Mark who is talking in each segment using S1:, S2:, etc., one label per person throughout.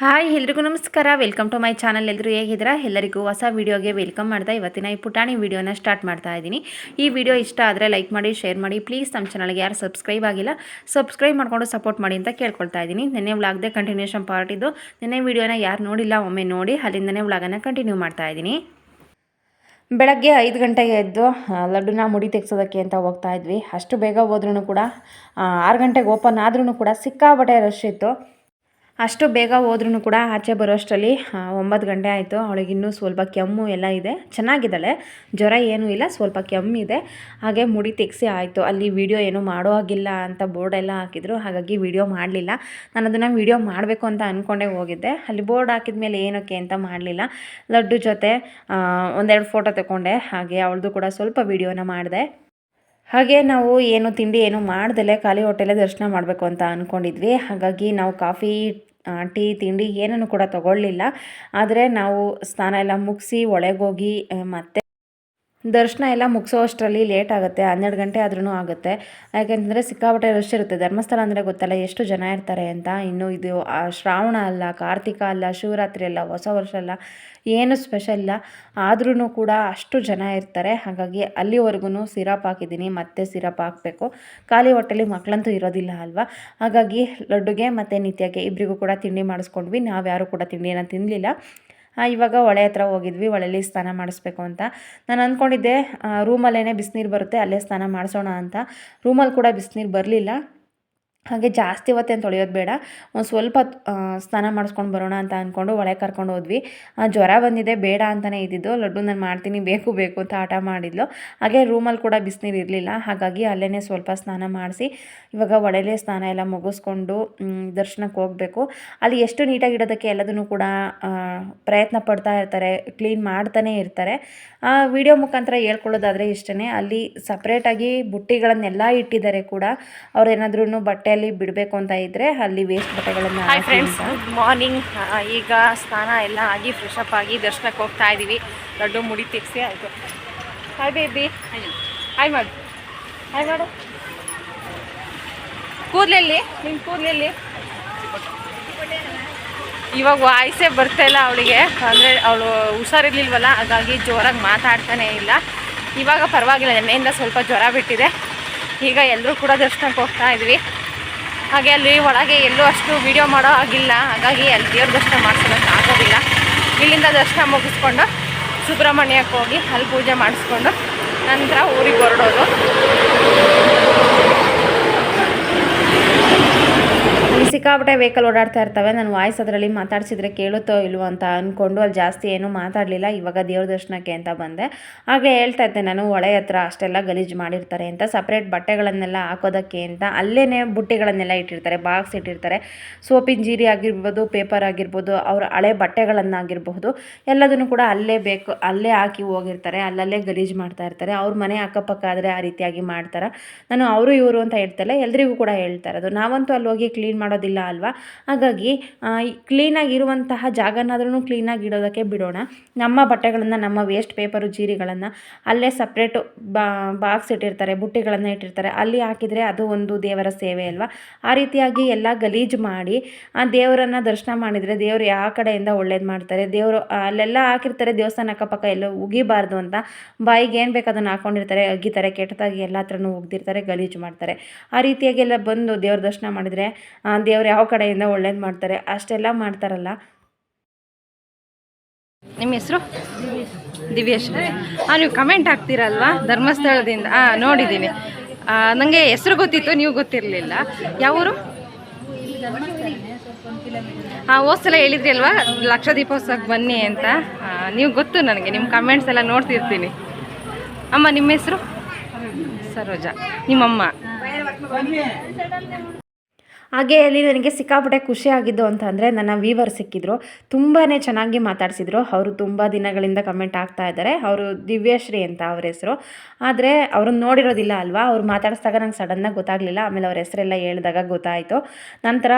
S1: Hi, ಎಲ್ರಿಗೂ ನಮಸ್ಕಾರ. Welcome to my channel. ಎಲ್ಲರೂ ಹೇಗಿದ್ದೀರಾ? ಎಲ್ಲರಿಗೂ ಹೊಸ ವೀಡಿಯೋಗೆ ವೆಲ್ಕಮ್ ಮಾಡ್ತಾ ಇವತ್ತಿನ ಈ ಪುಟಾಣಿ ವೀಡಿಯೋನ ಸ್ಟಾರ್ಟ್ ಮಾಡ್ತಾ ಇದ್ದೀನಿ. ಈ ವಿಡಿಯೋ ಇಷ್ಟ ಆದರೆ ಲೈಕ್ ಮಾಡಿ, ಶೇರ್ ಮಾಡಿ. ಪ್ಲೀಸ್ ನಮ್ಮ ಚಾನಲ್ಗೆ ಯಾರು ಸಬ್ಸ್ಕ್ರೈಬ್ ಆಗಿಲ್ಲ, ಸಬ್ಸ್ಕ್ರೈಬ್ ಮಾಡಿಕೊಂಡು ಸಪೋರ್ಟ್ ಮಾಡಿ ಅಂತ ಕೇಳ್ಕೊಳ್ತಾ ಇದ್ದೀನಿ. ನಿನ್ನೆ ವ್ಲಾಗ್ದೆ ಕಂಟಿನ್ಯೂಷನ್ ಪಾರ್ಟ್ ಇದು. ನಿನ್ನೆ ವೀಡಿಯೋನ ಯಾರು ನೋಡಿಲ್ಲ, ಒಮ್ಮೆ ನೋಡಿ, ಅಲ್ಲಿಂದನೇ ವ್ಲಾಗನ್ನು ಕಂಟಿನ್ಯೂ ಮಾಡ್ತಾ ಇದ್ದೀನಿ. ಬೆಳಗ್ಗೆ ಐದು ಗಂಟೆಗೆ ಎದ್ದು ಲಡ್ಡುನ ಮುಡಿ ತೆಗ್ಸೋದಕ್ಕೆ ಅಂತ ಹೋಗ್ತಾ ಇದ್ವಿ. ಅಷ್ಟು ಬೇಗ ಹೋದ್ರೂ ಕೂಡ ಆರು ಗಂಟೆಗೆ ಓಪನ್ ಆದ್ರೂ ಕೂಡ ಸಿಕ್ಕಾಬಟ್ಟೆ ರಶ್ ಇತ್ತು. ಅಷ್ಟು ಬೇಗ ಹೋದ್ರೂ ಕೂಡ ಆಚೆ ಬರೋಷ್ಟರಲ್ಲಿ ಒಂಬತ್ತು ಗಂಟೆ ಆಯಿತು. ಅವಳಿಗೆ ಇನ್ನೂ ಸ್ವಲ್ಪ ಕೆಮ್ಮು ಎಲ್ಲ ಇದೆ. ಚೆನ್ನಾಗಿದ್ದಾಳೆ. ಜ್ವರ ಏನೂ ಇಲ್ಲ, ಸ್ವಲ್ಪ ಕೆಮ್ಮಿದೆ ಹಾಗೆ ಮುಡಿ ತೆಗ್ಸಿ ಆಯಿತು. ಅಲ್ಲಿ ವೀಡಿಯೋ ಏನೂ ಮಾಡೋ ಹಾಗಿಲ್ಲ ಅಂತ ಬೋರ್ಡ್ ಎಲ್ಲ ಹಾಕಿದ್ರು. ಹಾಗಾಗಿ ವಿಡಿಯೋ ಮಾಡಲಿಲ್ಲ. ನಾನು ಅದನ್ನು ವಿಡಿಯೋ ಮಾಡಬೇಕು ಅಂತ ಅಂದ್ಕೊಂಡೇ ಹೋಗಿದ್ದೆ. ಅಲ್ಲಿ ಬೋರ್ಡ್ ಹಾಕಿದ ಮೇಲೆ ಏನಕ್ಕೆ ಅಂತ ಮಾಡಲಿಲ್ಲ. ಲಡ್ಡು ಜೊತೆ ಒಂದೆರಡು ಫೋಟೋ ತಗೊಂಡೆ. ಹಾಗೆ ಅವಳದು ಕೂಡ ಸ್ವಲ್ಪ ವೀಡಿಯೋನ ಮಾಡಿದೆ. ಹಾಗೆ ನಾವು ಏನು ತಿಂಡಿ ಏನು ಮಾಡ್ದಲೆ ಖಾಲಿ ಹೋಟೆಲೇ ದರ್ಶನ ಮಾಡಬೇಕು ಅಂತ ಅಂದ್ಕೊಂಡಿದ್ವಿ ಹಾಗಾಗಿ ನಾವು ಕಾಫಿ ಟೀ ತಿಂಡಿ ಏನನ್ನು ಕೂಡ ತಗೊಳ್ಳಿಲ್ಲ. ಆದರೆ ನಾವು ಸ್ನಾನ ಎಲ್ಲ ಮುಗಿಸಿ ಒಳಗೋಗಿ ಮತ್ತೆ ದರ್ಶನ ಎಲ್ಲ ಮುಗಿಸೋ ಅಷ್ಟರಲ್ಲಿ ಲೇಟ್ ಆಗುತ್ತೆ, ಹನ್ನೆರಡು ಗಂಟೆ ಆದ್ರೂ ಆಗುತ್ತೆ. ಯಾಕೆಂದರೆ ಸಿಕ್ಕಾಪಟ್ಟೆ ರಶ್ ಇರುತ್ತೆ. ಧರ್ಮಸ್ಥಳ ಅಂದರೆ ಗೊತ್ತಲ್ಲ, ಎಷ್ಟು ಜನ ಇರ್ತಾರೆ ಅಂತ. ಇನ್ನು ಇದು ಶ್ರಾವಣ ಅಲ್ಲ, ಕಾರ್ತಿಕ ಅಲ್ಲ, ಶಿವರಾತ್ರಿ ಅಲ್ಲ, ಹೊಸ ವರ್ಷ ಅಲ್ಲ, ಏನು ಸ್ಪೆಷಲ್ ಇಲ್ಲ. ಆದ್ರೂ ಕೂಡ ಅಷ್ಟು ಜನ ಇರ್ತಾರೆ. ಹಾಗಾಗಿ ಅಲ್ಲಿವರೆಗೂ ಸಿರಪ್ ಹಾಕಿದ್ದೀನಿ, ಮತ್ತೆ ಸಿರಪ್ ಹಾಕಬೇಕು. ಖಾಲಿ ಹೊಟ್ಟೆಲಿ ಮಕ್ಕಳಂತೂ ಇರೋದಿಲ್ಲ ಅಲ್ವಾ? ಹಾಗಾಗಿ ಲಡ್ಡುಗೆ ಮತ್ತು ನಿತ್ಯಗೆ ಇಬ್ಬರಿಗೂ ಕೂಡ ತಿಂಡಿ ಮಾಡಿಸ್ಕೊಂಡ್ವಿ. ನಾವು ಯಾರೂ ಕೂಡ ತಿಂಡಿಯನ್ನು ತಿನ್ನಲಿಲ್ಲ ಇವಾಗ ಹೊಳೆ ಹತ್ರ ಹೋಗಿದ್ವಿ ಹೊಳೆಯಲ್ಲಿ ಸ್ನಾನ ಮಾಡಿಸ್ಬೇಕು ಅಂತ. ನಾನು ಅಂದ್ಕೊಂಡಿದ್ದೆ ರೂಮಲ್ಲೇ ಬಿಸಿನೀರು ಬರುತ್ತೆ, ಅಲ್ಲೇ ಸ್ನಾನ ಮಾಡಿಸೋಣ ಅಂತ. ರೂಮಲ್ಲಿ ಕೂಡ ಬಿಸಿನೀರು ಬರಲಿಲ್ಲ. ಹಾಗೆ ಜಾಸ್ತಿ ಹೊತ್ತೇನು ತೊಳೆಯೋದು ಬೇಡ. ಒಂದು ಸ್ವಲ್ಪ ಸ್ನಾನ ಮಾಡಿಸ್ಕೊಂಡು ಬರೋಣ ಅಂತ ಅಂದ್ಕೊಂಡು ಒಳಗೆ ಕರ್ಕೊಂಡು ಹೋದ್ವಿ. ಜ್ವರ ಬಂದಿದೆ, ಬೇಡ ಅಂತಲೇ ಇದ್ದಿದ್ದು. ಲಡ್ಡು ನಾನು ಮಾಡ್ತೀನಿ, ಬೇಕು ಬೇಕು ಅಂತ ಆಟ ಮಾಡಿದ್ಲು. ಹಾಗೆ ರೂಮಲ್ಲಿ ಕೂಡ ಬಿಸಿನೀರು ಇರಲಿಲ್ಲ. ಹಾಗಾಗಿ ಅಲ್ಲೇ ಸ್ವಲ್ಪ ಸ್ನಾನ ಮಾಡಿಸಿ, ಇವಾಗ ಒಳಲೇ ಸ್ನಾನ ಎಲ್ಲ ಮುಗಿಸ್ಕೊಂಡು ದರ್ಶನಕ್ಕೆ ಹೋಗಬೇಕು. ಅಲ್ಲಿ ಎಷ್ಟು ನೀಟಾಗಿ ಇಡೋದಕ್ಕೆ ಎಲ್ಲದನ್ನು ಕೂಡ ಪ್ರಯತ್ನ ಪಡ್ತಾ ಇರ್ತಾರೆ, ಕ್ಲೀನ್ ಮಾಡ್ತಾನೆ ಇರ್ತಾರೆ. ಆ ವಿಡಿಯೋ ಮುಖಾಂತರ ಹೇಳ್ಕೊಳ್ಳೋದಾದರೆ ಇಷ್ಟೇ ಅಲ್ಲಿ ಸಪ್ರೇಟಾಗಿ ಬುಟ್ಟಿಗಳನ್ನೆಲ್ಲ ಇಟ್ಟಿದ್ದಾರೆ ಕೂಡ. ಅವ್ರು ಏನಾದ್ರೂ ಬಟ್ಟೆಯಲ್ಲಿ ಬಿಡಬೇಕು ಅಂತ ಇದ್ದರೆ ಅಲ್ಲಿ ವೇಸ್ಟ್ ಬಟ್ಟೆಗಳನ್ನು
S2: ಹಾಯ್ ಫ್ರೆಂಡ್ಸ್ ಗುಡ್ ಮಾರ್ನಿಂಗ್ ಈಗ ಸ್ನಾನ ಎಲ್ಲ ಆಗಿ ಫ್ರೆಶ್ ಅಪ್ ಆಗಿ ದರ್ಶನಕ್ಕೆ ಹೋಗ್ತಾ ಇದ್ದೀವಿ ದೊಡ್ಡ ಮುಡಿ ತೆಗ್ಸಿ ಆಯಿತು. ಹಾಯ್ ಬೇಬಿ ಹಾಯ್ ಮಾಡು. ಹಾಯ್ ಮಾಡು. ಕೂದಲಲ್ಲಿ? ನಿಮ್ಮ ಕೂದಲಲ್ಲಿ? ಇವಾಗ ವಾಯ್ಸೇ ಬರ್ತಾ ಇಲ್ಲ ಅವಳಿಗೆ. ಅಂದರೆ ಅವಳು ಹುಷಾರಿರ್ಲಿಲ್ವಲ್ಲ ಹಾಗಾಗಿ ಜೋರಾಗಿ ಮಾತಾಡ್ತಾನೇ ಇಲ್ಲ. ಇವಾಗ ಪರವಾಗಿಲ್ಲ ನಿನ್ನೆಯಿಂದ ಸ್ವಲ್ಪ ಜ್ವರ ಬಿಟ್ಟಿದೆ. ಈಗ ಎಲ್ಲರೂ ಕೂಡ ದರ್ಶನಕ್ಕೆ ಹೋಗ್ತಾ ಇದ್ವಿ. ಹಾಗೆ ಅಲ್ಲಿ ಒಳಗೆ ಎಲ್ಲೂ ಅಷ್ಟು ವಿಡಿಯೋ ಮಾಡೋ ಆಗಿಲ್ಲ ಹಾಗಾಗಿ ಅಲ್ಲಿ ದೇವ್ರ ದರ್ಶನ ಮಾಡ್ಸೋದಕ್ಕೆ ಆಗೋದಿಲ್ಲ. ಇಲ್ಲಿಂದ ದರ್ಶನ ಮುಗಿಸ್ಕೊಂಡು ಸುಬ್ರಹ್ಮಣ್ಯಕ್ಕೆ ಹೋಗಿ ಅಲ್ಲಿ ಪೂಜೆ ಮಾಡಿಸ್ಕೊಂಡು ನಂತರ ಊರಿಗೆ ಹೊರಡೋದು.
S1: ಸಿಕ್ಕಾಪಟ್ಟೆ ವೆಹಿಕಲ್ ಓಡಾಡ್ತಾ ಇರ್ತವೆ. ನಾನು ವಾಯ್ಸ್ ಅದರಲ್ಲಿ ಮಾತಾಡ್ಸಿದ್ರೆ ಕೇಳುತ್ತೋ ಇಲ್ವೋ ಅಂತ ಅಂದ್ಕೊಂಡು ಅಲ್ಲಿ ಜಾಸ್ತಿ ಏನೂ ಮಾತಾಡಲಿಲ್ಲ. ಇವಾಗ ದೇವ್ರ ದರ್ಶನಕ್ಕೆ ಅಂತ ಬಂದೆ. ಹಾಗೆ ಹೇಳ್ತಾ ಇದ್ದೆ, ನಾನು ಹೊಳೆ ಹತ್ರ ಅಷ್ಟೆಲ್ಲ ಗಲೀಜು ಮಾಡಿರ್ತಾರೆ ಅಂತ. ಸಪ್ರೇಟ್ ಬಟ್ಟೆಗಳನ್ನೆಲ್ಲ ಹಾಕೋದಕ್ಕೆ ಅಂತ. ಅಲ್ಲೇ ಬುಟ್ಟಿಗಳನ್ನೆಲ್ಲ ಇಟ್ಟಿರ್ತಾರೆ ಬಾಕ್ಸ್ ಇಟ್ಟಿರ್ತಾರೆ. ಸೋಪಿನ ಜೀರಿ ಆಗಿರ್ಬೋದು ಪೇಪರ್ ಆಗಿರ್ಬೋದು, ಅವ್ರ ಹಳೆ ಬಟ್ಟೆಗಳನ್ನಾಗಿರಬಹುದು. ಎಲ್ಲದನ್ನು ಕೂಡ ಅಲ್ಲೇ ಬೇಕು, ಅಲ್ಲೇ ಹಾಕಿ ಹೋಗಿರ್ತಾರೆ. ಅಲ್ಲಲ್ಲೇ ಗಲೀಜು ಮಾಡ್ತಾ ಇರ್ತಾರೆ. ಅವ್ರ ಮನೆ ಅಕ್ಕಪಕ್ಕ ಆದರೆ ಆ ರೀತಿಯಾಗಿ ಮಾಡ್ತಾರೆ. ನಾನು ಅವರು ಇವರು ಅಂತ ಹೇಳ್ತಾರೆ ಎಲ್ರಿಗೂ ಕೂಡ ಹೇಳ್ತಾ ಇರೋದು. ನಾವಂತೂ ಅಲ್ಲಿ ಹೋಗಿ ಕ್ಲೀನ್ ಮಾಡೋದಿಲ್ಲ ಅಲ್ವಾ? ಹಾಗಾಗಿ ಕ್ಲೀನಾಗಿ ಇರುವಂತಹ ಜಾಗನಾದ್ರೂ ಕ್ಲೀನಾಗಿ ಇಡೋದಕ್ಕೆ ಬಿಡೋಣ. ನಮ್ಮ ಬಟ್ಟೆಗಳನ್ನು, ನಮ್ಮ ವೇಸ್ಟ್ ಪೇಪರು ಜೀರಿಗಳನ್ನು ಅಲ್ಲೇ ಸಪ್ರೇಟು ಬಾಕ್ಸ್ ಇಟ್ಟಿರ್ತಾರೆ, ಬುಟ್ಟಿಗಳನ್ನು ಇಟ್ಟಿರ್ತಾರೆ. ಅಲ್ಲಿ ಹಾಕಿದರೆ ಅದು ಒಂದು ದೇವರ ಸೇವೆ ಅಲ್ವಾ? ಆ ರೀತಿಯಾಗಿ ಎಲ್ಲ ಗಲೀಜು ಮಾಡಿ, ಆ ದೇವರನ್ನು ದರ್ಶನ ಮಾಡಿದರೆ ದೇವರು ಯಾವ ಕಡೆಯಿಂದ ಒಳ್ಳೇದು ಮಾಡ್ತಾರೆ? ದೇವರು ಅಲ್ಲೆಲ್ಲ ಹಾಕಿರ್ತಾರೆ, ದೇವಸ್ಥಾನ ಅಕ್ಕಪಕ್ಕ ಎಲ್ಲ ಉಗಿಬಾರ್ದು ಅಂತ. ಬಾಯಿಗೆ ಏನು ಬೇಕು ಅದನ್ನು ಹಾಕೊಂಡಿರ್ತಾರೆ ಅಗ್ಗಿತಾರೆ ಕೆಟ್ಟದಾಗಿ ಎಲ್ಲ ಹತ್ರನೂ ಉಗ್ದಿರ್ತಾರೆ, ಗಲೀಜು ಮಾಡ್ತಾರೆ. ಆ ರೀತಿಯಾಗಿ ಎಲ್ಲ ಬಂದು ದೇವ್ರ ದರ್ಶನ ಮಾಡಿದರೆ ದೇವ್ರು ಯಾವ ಕಡೆಯಿಂದ ಒಳ್ಳೇದು ಮಾಡ್ತಾರೆ, ಅಷ್ಟೆಲ್ಲ ಮಾಡ್ತಾರಲ್ಲ.
S2: ನಿಮ್ಮ ಹೆಸರು? ದಿವ್ಯಶ್ರೀ ಹಾಂ ನೀವು ಕಮೆಂಟ್ ಹಾಕ್ತೀರಲ್ವಾ? ಧರ್ಮಸ್ಥಳದಿಂದ. ಹಾಂ ನೋಡಿದ್ದೀನಿ ನನಗೆ ಹೆಸರು ಗೊತ್ತಿತ್ತು, ನೀವು ಗೊತ್ತಿರಲಿಲ್ಲ. ಯಾವೂರು ಹಾಂ ಹೋದ್ಸಲ ಹೇಳಿದ್ರಿ ಅಲ್ವಾ ಲಕ್ಷ ದೀಪೋತ್ಸವಕ್ಕೆ ಬನ್ನಿ ಅಂತ. ನೀವು ಗೊತ್ತು ನನಗೆ, ನಿಮ್ಮ ಕಮೆಂಟ್ಸ್ ಎಲ್ಲ ನೋಡ್ತಿರ್ತೀನಿ. ಅಮ್ಮ, ನಿಮ್ಮ ಹೆಸರು? ಸರೋಜಾ. ನಿಮ್ಮಮ್ಮ.
S1: ಹಾಗೆ ಅಲ್ಲಿ ನನಗೆ ಸಿಕ್ಕಾಪಟ್ಟೆ ಖುಷಿ ಆಗಿದ್ದು ಅಂತಂದರೆ ನನ್ನ ವೀವರ್ ಸಿಕ್ಕಿದ್ರು. ತುಂಬಾ ಚೆನ್ನಾಗಿ ಮಾತಾಡಿಸಿದ್ರು. ಅವರು ತುಂಬ ದಿನಗಳಿಂದ ಕಮೆಂಟ್ ಆಗ್ತಾ ಇದ್ದಾರೆ. ಅವರು ದಿವ್ಯಶ್ರೀ ಅಂತ ಅವ್ರ ಹೆಸರು. ಆದರೆ ಅವ್ರನ್ನ ನೋಡಿರೋದಿಲ್ಲ ಅಲ್ವಾ? ಅವ್ರು ಮಾತಾಡಿಸಿದಾಗ ನಂಗೆ ಸಡನ್ನಾಗಿ ಗೊತ್ತಾಗಲಿಲ್ಲ. ಆಮೇಲೆ ಅವ್ರ ಹೆಸರೆಲ್ಲ ಹೇಳಿದಾಗ ಗೊತ್ತಾಯಿತು. ನಂತರ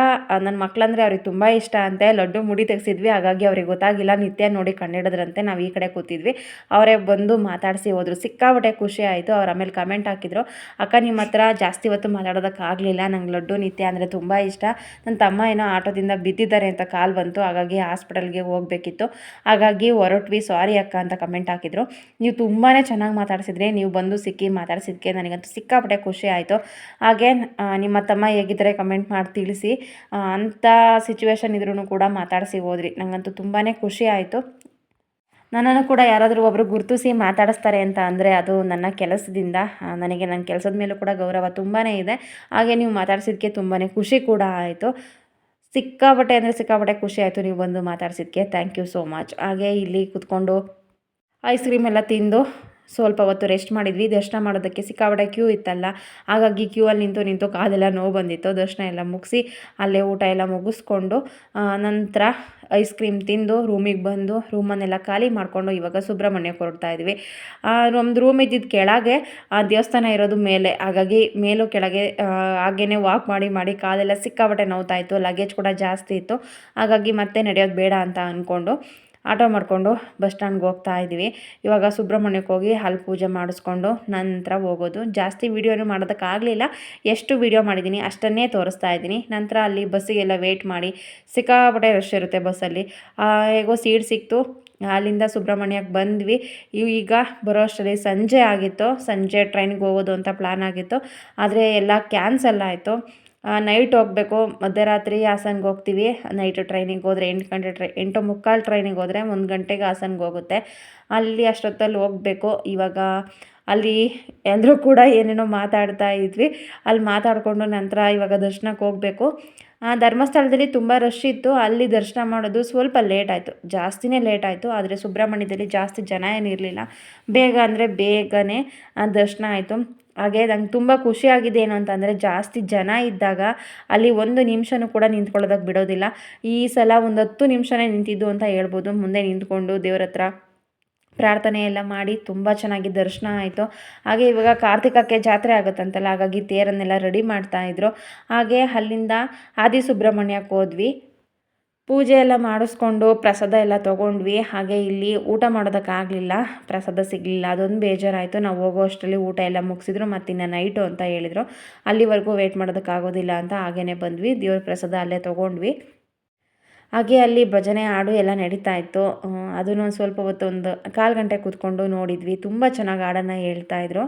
S1: ನನ್ನ ಮಕ್ಕಳಂದರೆ ಅವ್ರಿಗೆ ತುಂಬ ಇಷ್ಟ ಅಂತೆ. ಲಡ್ಡು ಮುಡಿ ತೆಗೆಸಿದ್ವಿ. ಹಾಗಾಗಿ ಅವ್ರಿಗೆ ಗೊತ್ತಾಗಿಲ್ಲ. ನಿತ್ಯ ನೋಡಿ ಕಂಡಿಡಿದ್ರಂತೆ ನಾವು ಈ ಕಡೆ ಕೂತಿದ್ವಿ. ಅವರೇ ಬಂದು ಮಾತಾಡಿಸಿ ಹೋದರು. ಸಿಕ್ಕಾಪಟ್ಟೆ ಖುಷಿ ಆಯಿತು. ಅವ್ರು ಆಮೇಲೆ ಕಮೆಂಟ್ ಹಾಕಿದ್ರು. ಅಕ್ಕ ನಿಮ್ಮ ಹತ್ರ ಜಾಸ್ತಿ ಹೊತ್ತು ಮಾತಾಡೋದಕ್ಕಾಗಲಿಲ್ಲ. ನಂಗೆ ಲಡ್ಡು ನಿತ್ಯ ಅಂದರೆ ಇಷ್ಟ. ನನ್ನ ತಮ್ಮ ಏನೋ ಆಟೋದಿಂದ ಬಿದ್ದಿದ್ದಾರೆ ಅಂತ ಕಾಲ್ ಬಂತು. ಹಾಗಾಗಿ ಹಾಸ್ಪಿಟಲ್ಗೆ ಹೋಗಬೇಕಿತ್ತು. ಹಾಗಾಗಿ ಹೊರಟ್ವಿ. ಸಾರಿ ಅಕ್ಕ ಅಂತ ಕಮೆಂಟ್ ಹಾಕಿದ್ರು. ನೀವು ತುಂಬಾ ಚೆನ್ನಾಗಿ ಮಾತಾಡಿಸಿದ್ರಿ. ನೀವು ಬಂದು ಸಿಕ್ಕಿ ಮಾತಾಡಿಸಿದ್ದಕ್ಕೆ ನನಗಂತೂ ಸಿಕ್ಕಾಪಟ್ಟೆ ಖುಷಿ ಆಯಿತು. ಹಾಗೆ ನಿಮ್ಮ ತಮ್ಮ ಹೇಗಿದ್ದಾರೆ ಕಮೆಂಟ್ ಮಾಡಿ ತಿಳಿಸಿ. ಅಂಥ ಸಿಚುವೇಶನ್ ಇದ್ರೂ ಕೂಡ ಮಾತಾಡಿಸಿ ಹೋದ್ರಿ. ನನಗಂತೂ ತುಂಬಾ ಖುಷಿ ಆಯಿತು. ನನ್ನನ್ನು ಕೂಡ ಯಾರಾದರೂ ಒಬ್ಬರು ಗುರುತಿಸಿ ಮಾತಾಡಿಸ್ತಾರೆ ಅಂತ ಅಂದರೆ ಅದು ನನ್ನ ಕೆಲಸದಿಂದ. ನನಗೆ ನನ್ನ ಕೆಲಸದ ಮೇಲೂ ಕೂಡ ಗೌರವ ತುಂಬಾ ಇದೆ. ಹಾಗೆ ನೀವು ಮಾತಾಡ್ಸಿದ್ದಕ್ಕೆ ತುಂಬಾ ಖುಷಿ ಕೂಡ ಆಯಿತು. ಸಿಕ್ಕಾಪಟ್ಟೆ ಅಂದರೆ ಸಿಕ್ಕಾಪಟ್ಟೆ ಖುಷಿ ಆಯಿತು ನೀವು ಬಂದು ಮಾತಾಡ್ಸಿದ್ದಕ್ಕೆ ಥ್ಯಾಂಕ್ ಯು ಸೋ ಮಚ್ ಹಾಗೆ ಇಲ್ಲಿ ಕೂತ್ಕೊಂಡು ಐಸ್ ಕ್ರೀಮ್ ಎಲ್ಲ ತಿಂದು ಸ್ವಲ್ಪ ಹೊತ್ತು ರೆಸ್ಟ್ ಮಾಡಿದ್ವಿ. ದರ್ಶನ ಮಾಡೋದಕ್ಕೆ ಸಿಕ್ಕಾಪಟ್ಟೆ ಕ್ಯೂ ಇತ್ತಲ್ಲ. ಹಾಗಾಗಿ ಕ್ಯೂ ಅಲ್ಲಿ ನಿಂತು ನಿಂತು ಕಾಲೆಲ್ಲ ನೋವು ಬಂದಿತ್ತು. ದರ್ಶನ ಎಲ್ಲ ಮುಗಿಸಿ ಅಲ್ಲೇ ಊಟ ಎಲ್ಲ ಮುಗಿಸ್ಕೊಂಡು ನಂತರ ಐಸ್ ಕ್ರೀಮ್ ತಿಂದು ರೂಮಿಗೆ ಬಂದು ರೂಮನ್ನೆಲ್ಲ ಖಾಲಿ ಮಾಡಿಕೊಂಡು ಇವಾಗ ಸುಬ್ರಹ್ಮಣ್ಯಕ್ಕೆ ಹೊರಡ್ತಾ ಇದ್ವಿ. ನಮ್ಮದು ರೂಮ್ ಇದ್ದಿದ್ದ ಕೆಳಗೆ, ಆ, ದೇವಸ್ಥಾನ ಇರೋದು ಮೇಲೆ. ಹಾಗಾಗಿ ಮೇಲೂ ಕೆಳಗೆ ಹಾಗೇ ವಾಕ್ ಮಾಡಿ ಮಾಡಿ ಕಾಲೆಲ್ಲ ಸಿಕ್ಕಾಪಟ್ಟೆ ನೋವ್ತಾ ಇತ್ತು. ಲಗೇಜ್ ಕೂಡ ಜಾಸ್ತಿ ಇತ್ತು. ಹಾಗಾಗಿ ಮತ್ತೆ ನಡೆಯೋದು ಬೇಡ ಅಂತ ಅಂದ್ಕೊಂಡು ಆಟೋ ಮಾಡಿಕೊಂಡು ಬಸ್ ಸ್ಟ್ಯಾಂಡ್ಗೆ ಹೋಗ್ತಾ ಇದ್ದೀವಿ. ಇವಾಗ ಸುಬ್ರಹ್ಮಣ್ಯಕ್ಕೆ ಹೋಗಿ ಅಲ್ಲಿ ಪೂಜೆ ಮಾಡಿಸ್ಕೊಂಡು ನಂತರ ಹೋಗೋದು. ಜಾಸ್ತಿ ವೀಡಿಯೋನು ಮಾಡೋದಕ್ಕಾಗಲಿಲ್ಲ ಎಷ್ಟು ವೀಡಿಯೋ ಮಾಡಿದ್ದೀನಿ ಅಷ್ಟನ್ನೇ ತೋರಿಸ್ತಾ ಇದ್ದೀನಿ. ನಂತರ ಅಲ್ಲಿ ಬಸ್ಸಿಗೆಲ್ಲ ವೇಟ್ ಮಾಡಿ ಸಿಕ್ಕಾಪಟ್ಟೆ ರಶ್ ಇರುತ್ತೆ ಬಸ್ಸಲ್ಲಿ. ಹೇಗೋ ಸೀಟ್ ಸಿಕ್ತು. ಅಲ್ಲಿಂದ ಸುಬ್ರಹ್ಮಣ್ಯಕ್ಕೆ ಬಂದ್ವಿ. ಈಗ ಬರೋ ಅಷ್ಟರಲ್ಲಿ ಸಂಜೆ ಆಗಿತ್ತು. ಸಂಜೆ ಟ್ರೈನ್ಗೆ ಹೋಗೋದು ಅಂತ ಪ್ಲ್ಯಾನ್ ಆಗಿತ್ತು. ಆದರೆ ಎಲ್ಲ ಕ್ಯಾನ್ಸಲ್ ಆಯಿತು. ನೈಟ್ ಹೋಗಬೇಕು. ಮಧ್ಯರಾತ್ರಿ ಹಾಸನ್ಗೆ ಹೋಗ್ತೀವಿ. ನೈಟ್ ಟ್ರೈನಿಗೆ ಹೋದರೆ ಎಂಟು ಗಂಟೆ ಟ್ರೈ ಎಂಟು ಮುಕ್ಕಾಲು ಟ್ರೈನಿಗೆ ಹೋದರೆ ಒಂದು ಗಂಟೆಗೆ ಹಾಸನ್ಗೆ ಹೋಗುತ್ತೆ. ಅಲ್ಲಿ ಅಷ್ಟೊತ್ತಲ್ಲಿ ಹೋಗಬೇಕು. ಇವಾಗ ಅಲ್ಲಿ ಎಲ್ಲರೂ ಕೂಡ ಏನೇನೋ ಮಾತಾಡ್ತಾ ಇದ್ವಿ. ಅಲ್ಲಿ ಮಾತಾಡಿಕೊಂಡು ನಂತರ ಇವಾಗ ದರ್ಶನಕ್ಕೆ ಹೋಗಬೇಕು. ಧರ್ಮಸ್ಥಳದಲ್ಲಿ ತುಂಬ ರಶ್ ಇತ್ತು. ಅಲ್ಲಿ ದರ್ಶನ ಮಾಡೋದು ಸ್ವಲ್ಪ ಲೇಟ್ ಆಯಿತು. ಜಾಸ್ತಿನೇ ಲೇಟ್ ಆಯಿತು. ಆದರೆ ಸುಬ್ರಹ್ಮಣ್ಯದಲ್ಲಿ ಜಾಸ್ತಿ ಜನ ಏನಿರಲಿಲ್ಲ ಬೇಗ ಅಂದರೆ ಬೇಗನೆ ದರ್ಶನ ಆಯಿತು. ಹಾಗೆ ನಂಗೆ ತುಂಬ ಖುಷಿಯಾಗಿದೆ ಏನು ಅಂತಂದರೆ ಜಾಸ್ತಿ ಜನ ಇದ್ದಾಗ ಅಲ್ಲಿ ಒಂದು ನಿಮಿಷನೂ ಕೂಡ ನಿಂತ್ಕೊಳ್ಳೋದಕ್ಕೆ ಬಿಡೋದಿಲ್ಲ. ಈ ಸಲ ಒಂದು ಹತ್ತು ನಿಮಿಷನೇ ನಿಂತಿದ್ದು ಅಂತ ಹೇಳ್ಬೋದು. ಮುಂದೆ ನಿಂತ್ಕೊಂಡು ದೇವ್ರ ಹತ್ರ ಪ್ರಾರ್ಥನೆ ಎಲ್ಲ ಮಾಡಿ ತುಂಬ ಚೆನ್ನಾಗಿ ದರ್ಶನ ಆಯಿತು. ಹಾಗೆ ಇವಾಗ ಕಾರ್ತಿಕಕ್ಕೆ ಜಾತ್ರೆ ಆಗುತ್ತಂತಲ್ಲ, ಹಾಗಾಗಿ ತೇರನ್ನೆಲ್ಲ ರೆಡಿ ಮಾಡ್ತಾಯಿದ್ರು ಹಾಗೆ ಅಲ್ಲಿಂದ ಆದಿಸುಬ್ರಹ್ಮಣ್ಯಕ್ಕೆ ಹೋದ್ವಿ. ಪೂಜೆ ಎಲ್ಲ ಮಾಡಿಸ್ಕೊಂಡು ಪ್ರಸಾದ ಎಲ್ಲ ತೊಗೊಂಡ್ವಿ. ಹಾಗೆ ಇಲ್ಲಿ ಊಟ ಮಾಡೋದಕ್ಕಾಗಲಿಲ್ಲ. ಪ್ರಸಾದ ಸಿಗಲಿಲ್ಲ. ಅದೊಂದು ಬೇಜಾರಾಯಿತು. ನಾವು ಹೋಗೋ ಅಷ್ಟರಲ್ಲಿ ಊಟ ಎಲ್ಲ ಮುಗಿಸಿದ್ರು ಮತ್ತಿನ್ನು ನೈಟು ಅಂತ ಹೇಳಿದರು. ಅಲ್ಲಿವರೆಗೂ ವೆಯ್ಟ್ ಮಾಡೋದಕ್ಕಾಗೋದಿಲ್ಲ ಅಂತ ಹಾಗೇ ಬಂದ್ವಿ. ದೇವ್ರ ಪ್ರಸಾದ ಅಲ್ಲೇ ತೊಗೊಂಡ್ವಿ. ಹಾಗೆ ಅಲ್ಲಿ ಭಜನೆ ಹಾಡು ಎಲ್ಲ ನಡೀತಾ ಇತ್ತು. ಅದನ್ನು ಒಂದು ಸ್ವಲ್ಪ ಹೊತ್ತು ಒಂದು ಕಾಲು ಗಂಟೆ ಕೂತ್ಕೊಂಡು ನೋಡಿದ್ವಿ. ತುಂಬ ಚೆನ್ನಾಗಿ ಹಾಡನ್ನು ಹೇಳ್ತಾ ಇದ್ರು.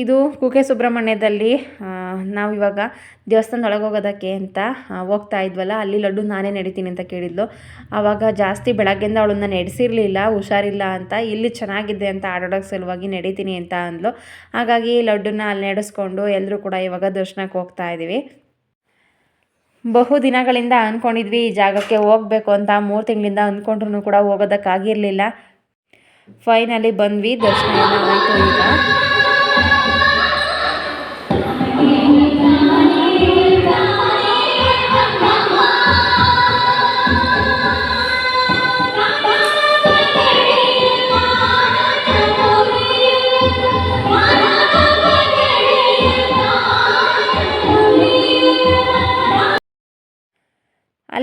S1: ಇದು ಕುಕೆ ಸುಬ್ರಹ್ಮಣ್ಯದಲ್ಲಿ ನಾವು ಇವಾಗ ದೇವಸ್ಥಾನದೊಳಗೆ ಹೋಗೋದಕ್ಕೆ ಅಂತ ಹೋಗ್ತಾ ಇದ್ವಲ್ಲ, ಅಲ್ಲಿ ಲಡ್ಡು ನಾನೇ ನಡೀತೀನಿ ಅಂತ ಕೇಳಿದ್ಲು. ಆವಾಗ ಜಾಸ್ತಿ ಬೆಳಗ್ಗೆಯಿಂದ ಅವಳನ್ನ ನಡೆಸಿರಲಿಲ್ಲ, ಹುಷಾರಿಲ್ಲ ಅಂತ, ಇಲ್ಲಿ ಚೆನ್ನಾಗಿದೆ ಅಂತ ಆಡೋಡೋಕ್ಕೆ ಸಲುವಾಗಿ ನಡೀತೀನಿ ಅಂತ ಅಂದ್ಲು. ಹಾಗಾಗಿ ಲಡ್ಡುನ ಅಲ್ಲಿ ನಡೆಸ್ಕೊಂಡು ಎಲ್ಲರೂ ಕೂಡ ಇವಾಗ ದರ್ಶನಕ್ಕೆ ಹೋಗ್ತಾ ಇದ್ದೀವಿ ಬಹು ದಿನಗಳಿಂದ ಅಂದ್ಕೊಂಡಿದ್ವಿ ಈ ಜಾಗಕ್ಕೆ ಹೋಗಬೇಕು ಅಂತ, ಮೂರು ತಿಂಗಳಿಂದ ಅಂದ್ಕೊಂಡ್ರು ಕೂಡ ಹೋಗೋದಕ್ಕಾಗಿರಲಿಲ್ಲ. ಫೈನಲಿ ಬಂದ್ವಿ, ದರ್ಶನ ಆಯಿತು ಈಗ.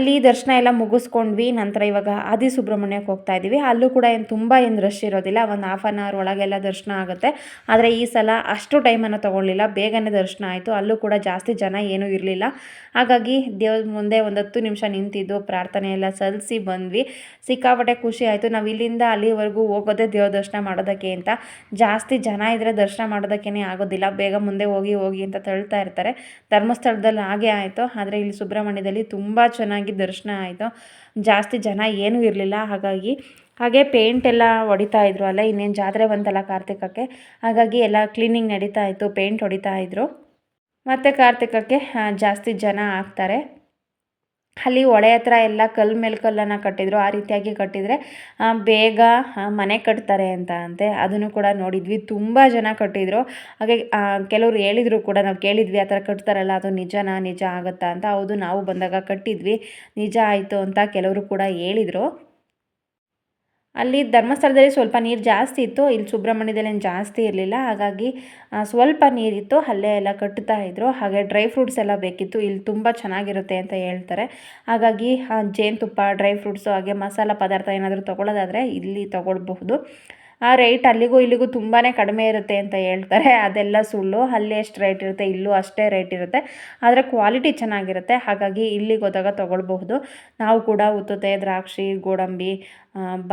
S1: ಅಲ್ಲಿ ದರ್ಶನ ಎಲ್ಲ ಮುಗಿಸ್ಕೊಂಡ್ವಿ. ನಂತರ ಇವಾಗ ಆದಿ ಸುಬ್ರಹ್ಮಣ್ಯಕ್ಕೆ ಹೋಗ್ತಾ ಇದ್ದೀವಿ. ಅಲ್ಲೂ ಕೂಡ ಏನು ತುಂಬ ಏನು ರಶ್ ಇರೋದಿಲ್ಲ. ಒಂದು ಹಾಫ್ ಆನ್ ಅವರ್ ಒಳಗೆಲ್ಲ ದರ್ಶನ ಆಗುತ್ತೆ. ಆದರೆ ಈ ಸಲ ಅಷ್ಟು ಟೈಮನ್ನು ತೊಗೊಳ್ಳಿಲ್ಲ. ಬೇಗನೆ ದರ್ಶನ ಆಯಿತು. ಅಲ್ಲೂ ಕೂಡ ಜಾಸ್ತಿ ಜನ ಏನೂ ಇರಲಿಲ್ಲ. ಹಾಗಾಗಿ ದೇವ್ರ ಮುಂದೆ ಒಂದು ಹತ್ತು ನಿಮಿಷ ನಿಂತಿದ್ದು. ಪ್ರಾರ್ಥನೆ ಎಲ್ಲ ಸಲ್ಲಿಸಿ ಬಂದ್ವಿ. ಸಿಕ್ಕಾಪಟ್ಟೆ ಖುಷಿ ಆಯಿತು. ನಾವು ಇಲ್ಲಿಂದ ಅಲ್ಲಿವರೆಗೂ ಹೋಗೋದೇ ದೇವ್ರ ದರ್ಶನ ಮಾಡೋದಕ್ಕೆ ಅಂತ. ಜಾಸ್ತಿ ಜನ ಇದ್ದರೆ ದರ್ಶನ ಮಾಡೋದಕ್ಕೇ ಆಗೋದಿಲ್ಲ. ಬೇಗ ಮುಂದೆ ಹೋಗಿ ಹೋಗಿ ಅಂತ ತಳ್ತಾ ಇರ್ತಾರೆ. ಧರ್ಮಸ್ಥಳದಲ್ಲಿ ಹಾಗೆ ಆಯಿತು. ಆದರೆ ಇಲ್ಲಿ ಸುಬ್ರಹ್ಮಣ್ಯದಲ್ಲಿ ತುಂಬ ಚೆನ್ನಾಗಿ ದರ್ಶನ ಆಯಿತು. ಜಾಸ್ತಿ ಜನ ಏನೂ ಇರಲಿಲ್ಲ, ಹಾಗಾಗಿ ಹಾಗೆ ಪೇಂಟ್ ಎಲ್ಲ ಹೊಡಿತಾ ಇದ್ರು ಅಲ್ಲ, ಇನ್ನೇನು ಜಾತ್ರೆ ಬಂತಲ್ಲ ಕಾರ್ತಿಕಕ್ಕೆ, ಹಾಗಾಗಿ ಎಲ್ಲ ಕ್ಲೀನಿಂಗ್ ನಡೀತಾ ಇತ್ತು ಪೇಂಟ್ ಹೊಡಿತಾ ಇದ್ರು. ಮತ್ತು ಕಾರ್ತಿಕಕ್ಕೆ ಜಾಸ್ತಿ ಜನ ಆಗ್ತಾರೆ. ಅಲ್ಲಿ ಹೊಳೆ ಹತ್ರ ಎಲ್ಲ ಕಲ್ಲು ಮೇಲೆ ಕಲ್ಲನ್ನು ಕಟ್ಟಿದ್ರು, ಆ ರೀತಿಯಾಗಿ ಕಟ್ಟಿದರೆ ಬೇಗ ಮನೆ ಕಟ್ತಾರೆ ಅಂತ ಅಂತೆ. ಅದನ್ನು ಕೂಡ ನೋಡಿದ್ವಿ. ತುಂಬ ಜನ ಕಟ್ಟಿದ್ರು. ಹಾಗೆ ಕೆಲವರು ಹೇಳಿದರು ಕೂಡ, ನಾವು ಕೇಳಿದ್ವಿ, ಆ ಥರ ಕಟ್ತಾರಲ್ಲ, ಅದು ನಿಜನಾ, ನಿಜ ಆಗುತ್ತಾ? ಅಂತ. ಹೌದು, ನಾವು ಬಂದಾಗ ಕಟ್ಟಿದ್ವಿ. ನಿಜ ಆಯಿತು ಅಂತ ಕೆಲವರು ಕೂಡ ಹೇಳಿದರು. ಅಲ್ಲಿ ಧರ್ಮಸ್ಥಳದಲ್ಲಿ ಸ್ವಲ್ಪ ನೀರು ಜಾಸ್ತಿ ಇತ್ತು, ಇಲ್ಲಿ ಸುಬ್ರಹ್ಮಣ್ಯದಲ್ಲಿ ಏನು ಜಾಸ್ತಿ ಇರಲಿಲ್ಲ. ಹಾಗಾಗಿ ಸ್ವಲ್ಪ ನೀರಿತ್ತು ಅಲ್ಲೇ ಎಲ್ಲ ಕಟ್ಟುತ್ತಾ ಇದ್ದರು ಹಾಗೆ ಡ್ರೈ ಫ್ರೂಟ್ಸ್ ಎಲ್ಲ ಬೇಕಿತ್ತು, ಇಲ್ಲಿ ತುಂಬ ಚೆನ್ನಾಗಿರುತ್ತೆ ಅಂತ ಹೇಳ್ತಾರೆ. ಹಾಗಾಗಿ ಜೇನುತುಪ್ಪ, ಡ್ರೈ ಫ್ರೂಟ್ಸು, ಹಾಗೆ ಮಸಾಲ ಪದಾರ್ಥ ಏನಾದರೂ ತೊಗೊಳ್ಳೋದಾದರೆ ಇಲ್ಲಿ ತೊಗೊಳ್ಬಹುದು. ಆ ರೇಟ್ ಅಲ್ಲಿಗೂ ಇಲ್ಲಿಗೂ ತುಂಬಾ ಕಡಿಮೆ ಇರುತ್ತೆ ಅಂತ ಹೇಳ್ತಾರೆ. ಅದೆಲ್ಲ ಸುಳ್ಳು. ಅಲ್ಲಿ ಎಷ್ಟು ರೇಟ್ ಇರುತ್ತೆ, ಇಲ್ಲೂ ಅಷ್ಟೇ ರೇಟ್ ಇರುತ್ತೆ. ಆದರೆ ಕ್ವಾಲಿಟಿ ಚೆನ್ನಾಗಿರುತ್ತೆ. ಹಾಗಾಗಿ ಇಲ್ಲಿಗೆ ಹೋದಾಗ ತೊಗೊಳ್ಬಹುದು. ನಾವು ಕೂಡ ಉತ್ತುತ್ತೆ, ದ್ರಾಕ್ಷಿ, ಗೋಡಂಬಿ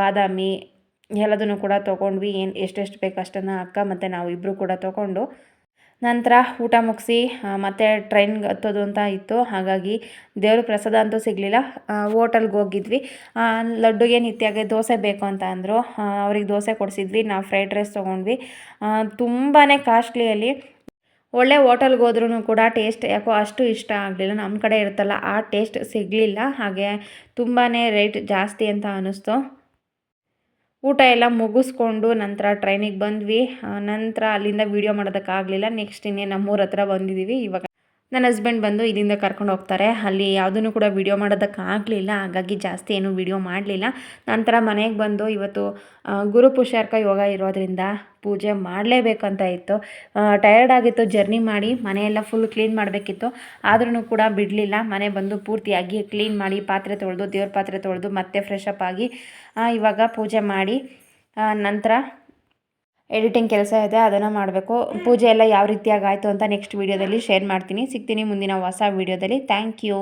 S1: ಬಾದಾಮಿ ಎಲ್ಲದನ್ನು ಕೂಡ ತೊಗೊಂಡ್ವಿ. ಏನು, ಎಷ್ಟೆಷ್ಟು ಬೇಕು ಅಷ್ಟನ್ನು ಅಕ್ಕ ಮತ್ತು ನಾವು ಇಬ್ಬರು ಕೂಡ ತೊಗೊಂಡು ನಂತರ ಊಟ ಮುಗಿಸಿ ಮತ್ತು ಟ್ರೈನ್ಗೆ ಹತ್ತೋದು ಅಂತ ಇತ್ತು. ಹಾಗಾಗಿ ದೇವ್ರ ಪ್ರಸಾದ ಅಂತೂ ಸಿಗಲಿಲ್ಲ. ಹೋಟೆಲ್ಗೆ ಹೋಗಿದ್ವಿ. ಲಡ್ಡುಗೆ ನಿತ್ಯಾಗೆ ದೋಸೆ ಬೇಕು ಅಂತ ಅಂದರು. ಅವ್ರಿಗೆ ದೋಸೆ ಕೊಡಿಸಿದ್ವಿ. ನಾವು ಫ್ರೈಡ್ ರೈಸ್ ತೊಗೊಂಡ್ವಿ. ತುಂಬಾ ಕಾಸ್ಟ್ಲಿ ಅಲ್ಲಿ. ಒಳ್ಳೆ ಹೋಟೆಲ್ಗೆ ಹೋದ್ರೂ ಕೂಡ ಟೇಸ್ಟ್ ಯಾಕೋ ಅಷ್ಟು ಇಷ್ಟ ಆಗಲಿಲ್ಲ. ನಮ್ಮ ಕಡೆ ಇರುತ್ತಲ್ಲ, ಆ ಟೇಸ್ಟ್ ಸಿಗಲಿಲ್ಲ. ಹಾಗೆ ತುಂಬಾ ರೇಟ್ ಜಾಸ್ತಿ ಅಂತ ಅನ್ನಿಸ್ತು ಊಟ ಎಲ್ಲ ಮುಗಿಸ್ಕೊಂಡು ನಂತರ ಟ್ರೈನಿಗೆ ಬಂದ್ವಿ. ನಂತರ ಅಲ್ಲಿಂದ ವೀಡಿಯೋ ಮಾಡೋದಕ್ಕಾಗಲಿಲ್ಲ. ನೆಕ್ಸ್ಟ್ ಇನ್ನೇ ನಮ್ಮೂರ ಹತ್ರ ಬಂದಿದ್ದೀವಿ ಇವಾಗ ನನ್ನ ಹಸ್ಬೆಂಡ್ ಬಂದು ಇಲ್ಲಿಂದ ಕರ್ಕೊಂಡು ಹೋಗ್ತಾರೆ. ಅಲ್ಲಿ ಯಾವುದನ್ನು ಕೂಡ ವೀಡಿಯೋ ಮಾಡೋದಕ್ಕಾಗಲಿಲ್ಲ. ಹಾಗಾಗಿ ಜಾಸ್ತಿ ಏನು ವೀಡಿಯೋ ಮಾಡಲಿಲ್ಲ. ನಂತರ ಮನೆಗೆ ಬಂದು ಇವತ್ತು ಗುರು ಪುಷಾರ್ಕ ಯೋಗ ಇರೋದ್ರಿಂದ ಪೂಜೆ ಮಾಡಲೇಬೇಕಂತ ಇತ್ತು. ಟಯರ್ಡ್ ಆಗಿತ್ತು ಜರ್ನಿ ಮಾಡಿ ಮನೆಯೆಲ್ಲ ಫುಲ್ ಕ್ಲೀನ್ ಮಾಡಬೇಕಿತ್ತು. ಆದ್ರೂ ಕೂಡ ಬಿಡಲಿಲ್ಲ. ಮನೆ ಬಂದು ಪೂರ್ತಿಯಾಗಿ ಕ್ಲೀನ್ ಮಾಡಿ ಪಾತ್ರೆ ತೊಳೆದು, ದೇವ್ರ ಪಾತ್ರೆ ತೊಳೆದು ಮತ್ತೆ ಫ್ರೆಶ್ ಅಪ್ ಆಗಿ ಇವಾಗ ಪೂಜೆ ಮಾಡಿ ನಂತರ ಎಡಿಟಿಂಗ್ ಕೆಲಸ ಇದೆ, ಅದನ್ನು ಮಾಡಬೇಕು. ಪೂಜೆ ಎಲ್ಲ ಯಾವ ರೀತಿಯಾಗಿ ಆಯಿತು ಅಂತ ನೆಕ್ಸ್ಟ್ ವೀಡಿಯೋದಲ್ಲಿ ಶೇರ್ ಮಾಡ್ತೀನಿ. ಸಿಗ್ತೀನಿ ಮುಂದಿನ ಹೊಸ ವೀಡಿಯೋದಲ್ಲಿ ಥ್ಯಾಂಕ್ ಯು